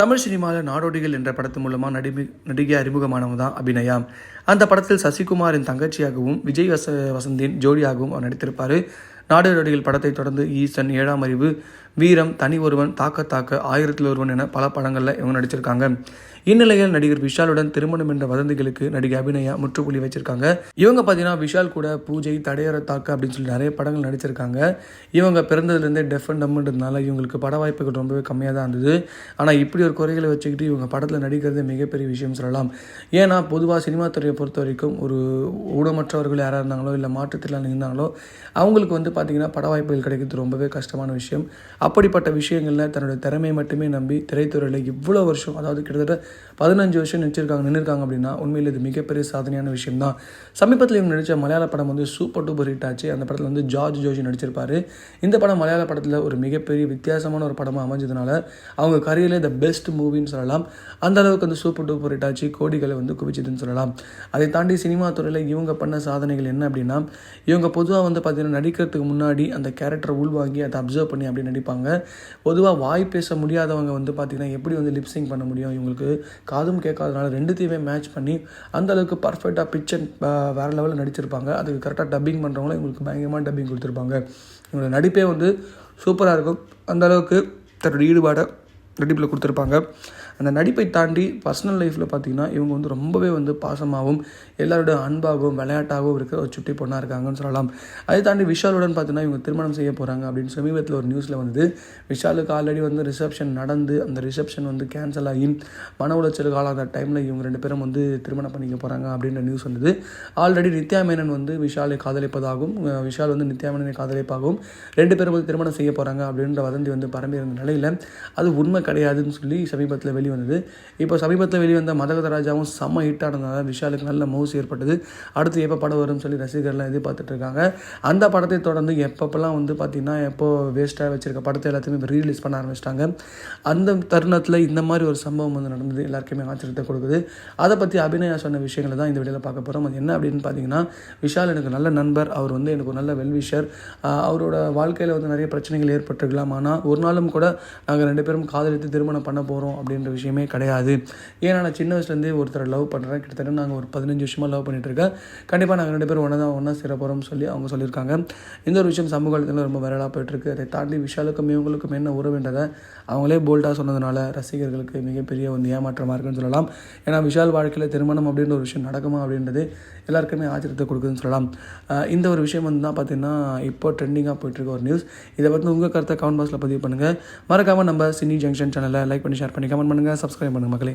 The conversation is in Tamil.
தமிழ் சினிமாவில் நாடோடிகள் என்ற படத்து மூலமாக நடிகை நடிகை அறிமுகமானவங்க தான் அபிநயா. அந்த படத்தில் சசிகுமாரின் தங்கச்சியாகவும் விஜய் வச வசந்தின் ஜோடியாகவும் அவர் நடித்திருப்பார். நாடோடிகள் படத்தை தொடர்ந்து ஈசன் ஏழாம் அறிவு வீரம் தனி ஒருவன் தாக்க தாக்க ஆயிரத்தில் ஒருவன் என பல படங்களில் இவங்க நடிச்சிருக்காங்க. இந்நிலையில் நடிகர் விஷாலுடன் திருமணம் என்ற வதந்திகளுக்கு நடிகை அபிநயா முற்றுப்புள்ளி வச்சிருக்காங்க. இவங்க பார்த்தீங்கன்னா விஷால் கூட பூஜை தடையற தாக்க அப்படின்னு சொல்லி நிறைய படங்கள் நடிச்சிருக்காங்க. இவங்க பிறந்ததுலேருந்தே டெஃப் அண்ட் டம்ன்றதுனால இவங்களுக்கு பட வாய்ப்புகள் ரொம்பவே கம்மியாக தான் இருந்தது. ஆனால் இப்படி ஒரு குறைகளை வச்சுக்கிட்டு இவங்க படத்தில் நடிக்கிறது மிகப்பெரிய விஷயம் சொல்லலாம். ஏன்னா பொதுவாக சினிமா துறையை பொறுத்த வரைக்கும் ஒரு ஊனமற்றவர்கள் யாராக இருந்தாங்களோ இல்லை மாற்றுத்திறனாளி இருந்தாங்களோ அவங்களுக்கு வந்து பார்த்திங்கன்னா பட வாய்ப்புகள் கிடைக்கிறது ரொம்பவே கஷ்டமான விஷயம். அப்படிப்பட்ட விஷயங்களில் தன்னுடைய திறமையை மட்டுமே நம்பி திரைத்துறையில் இவ்வளோ வருஷம் அதாவது கிட்டத்தட்ட பதினஞ்சு வருஷம் நினச்சிருக்காங்க நின்றுருக்காங்க அப்படின்னா உண்மையில் இது மிகப்பெரிய சாதனையான விஷயம் தான் சமீபத்தில் இவங்க நடித்த மலையாள படம் வந்து சூப்பர் டூப்பர் ஹிட் ஆச்சு. அந்த படத்தில் வந்து ஜார்ஜ் ஜோஜி நடிச்சிருப்பாரு. இந்த படம் மலையாள படத்தில் ஒரு மிகப்பெரிய வித்தியாசமான ஒரு படமாக அமைஞ்சதுனால அவங்க கரியரில் த பெஸ்ட் மூவின்னு சொல்லலாம். அந்த அளவுக்கு வந்து சூப்பர் டூப்பர் ஹிட் ஆச்சு. கோடிகளை வந்து குவிச்சதுன்னு சொல்லலாம். அதை தாண்டி சினிமா துறையில் இவங்க பண்ண சாதனைகள் என்ன அப்படின்னா இவங்க பொதுவாக வந்து பார்த்தீங்கன்னா நடிக்கிறதுக்கு முன்னாடி அந்த கேரக்டரை உள்வாங்கி அதை அப்சர்வ் பண்ணி அப்படி நடிப்பாங்க. பொதுவாக வாய் பேச முடியாதவங்க வந்து பார்த்திங்கன்னா எப்படி வந்து லிப்ஸிங் பண்ண முடியும்? இவங்களுக்கு காதும் கேட்காதனால ரெண்டுத்தையுமே மேட்ச் பண்ணி அந்த அளவுக்கு பர்ஃபெக்டாக பிச் அண்ட் வேறு லெவலில் நடிச்சிருப்பாங்க. அதுக்கு கரெக்டாக டப்பிங் பண்ணுறவங்களும் இவங்களுக்கு பயங்கரமாக டப்பிங் கொடுத்துருப்பாங்க. இவங்களோட நடிப்பே வந்து சூப்பராக இருக்கும். அந்த அளவுக்கு தன்னோட ஈடுபாடை நடிப்பில் கொடுத்துருப்பாங்க. அந்த நடிப்பை தாண்டி பர்சனல் லைஃப்பில் பார்த்தீங்கன்னா இவங்க வந்து ரொம்பவே வந்து பாசமாகவும் எல்லாரோட அன்பாகவும் விளையாட்டாகவும் இருக்கிற ஒரு சுட்டி பொண்ணாக இருக்காங்கன்னு சொல்லலாம். அதை தாண்டி விஷாலுடன் பார்த்தீங்கன்னா இவங்க திருமணம் செய்ய போகிறாங்க அப்படின்னு சமீபத்தில் ஒரு நியூஸில் வந்து விஷாலுக்கு ஆல்ரெடி வந்து ரிசப்ஷன் நடந்து அந்த ரிசப்ஷன் வந்து கேன்சல் ஆகி மன உளைச்சலுக்கு ஆளாத டைமில் இவங்க ரெண்டு பேரும் வந்து திருமணம் பண்ணிக்க போகிறாங்க அப்படின்ற நியூஸ் வந்தது. ஆல்ரெடி நித்யா மேனன் வந்து விஷாலை காதலிப்பதாகவும் விஷால் வந்து நித்யா மேனனை காதலிப்பாகவும் ரெண்டு பேரும் வந்து திருமணம் செய்ய போகிறாங்க அப்படின்ற வதந்தி வந்து பரம்பி இருந்த நிலையில் அது உண்மை கிடையாதுன்னு சொல்லி சமீபத்தில் வெளிவந்தது. இப்போ சமீபத்தில் வெளிவந்த மதகத ராஜாவும் செம்ம ஹிட் ஆனதுனால விஷாலுக்கு நல்ல மவுஸ் ஏற்பட்டது. அடுத்து எப்போ படம் வரும்னு சொல்லி ரசிகர்லாம் எதிர்பார்த்துட்டு இருக்காங்க. அந்த படத்தை தொடர்ந்து எப்பப்பெல்லாம் வந்து பார்த்திங்கன்னா எப்போ வேஸ்ட்டாக வச்சிருக்க படத்தை எல்லாத்தையுமே இப்போ ரீலீஸ் பண்ண ஆரம்பிச்சிட்டாங்க. அந்த தருணத்தில் இந்த மாதிரி ஒரு சம்பவம் வந்து நடந்தது எல்லாருக்குமே ஆச்சரியத்தை கொடுக்குது. அதை பற்றி அபிநயா சொன்ன விஷயங்களை தான் இந்த வீடியோவில் பார்க்க போகிறோம் அது என்ன அப்படின்னு பார்த்தீங்கன்னா விஷால் எனக்கு நல்ல நண்பர். அவர் வந்து எனக்கு ஒரு நல்ல வெல்விஷர் அவரோட வாழ்க்கையில் வந்து நிறைய பிரச்சனைகள் ஏற்பட்டிருக்கலாம். ஆனால் ஒரு நாளும் கூட நாங்கள் ரெண்டு பேரும் காதலித்து திருமணம் பண்ண போகிறோம் அப்படின்ற விஷயமே கிடையாது. ஏன்னா நான் சின்ன வயசுலேருந்தே ஒருத்தரை லவ் பண்ணுறேன் கிட்டத்தட்ட நாங்கள் ஒரு பதினஞ்சு வருஷமாக லவ் பண்ணிட்டு கண்டிப்பாக நாங்கள் ரெண்டு பேரும் ஒன்றா தான் ஒன்றா சேர போகிறோம்னு சொல்லி அவங்க சொல்லியிருக்காங்க. இந்த ஒரு விஷயம் சமூக காலத்தில் ரொம்ப வைரலாக போயிட்டுருக்கு. அதை தாண்டி விஷாலுக்கும் இவங்களுக்கும் என்ன உறவுன்றதை அவங்களே போல்டாக சொன்னதுனால ரசிகர்களுக்கு மிகப்பெரிய வந்து ஏமாற்றமாக இருக்குன்னு சொல்லலாம். ஏன்னா விஷால் வாழ்க்கையில் திருமணம் அப்படின்ற ஒரு விஷயம் நடக்குமா அப்படின்றது எல்லாருக்குமே ஆச்சரியத்தை கொடுக்குதுன்னு சொல்லலாம். இந்த ஒரு விஷயம் வந்து தான் பார்த்தீங்கன்னா இப்போ ட்ரெண்டிங்காக போயிட்டுருக்க ஒரு நியூஸ் இதை பற்றி உங்கள் கருத்தை கமெண்ட் பாக்ஸில் பதிவு பண்ணுங்கள் மறக்காமல் நம்ம சினி ஜங்ஷன் சேனலை லைக் பண்ணி ஷேர் பண்ணி கமெண்ட் பண்ணுங்கள் சப்ஸ்கிரைப் பண்ணுங்கள் மக்களே.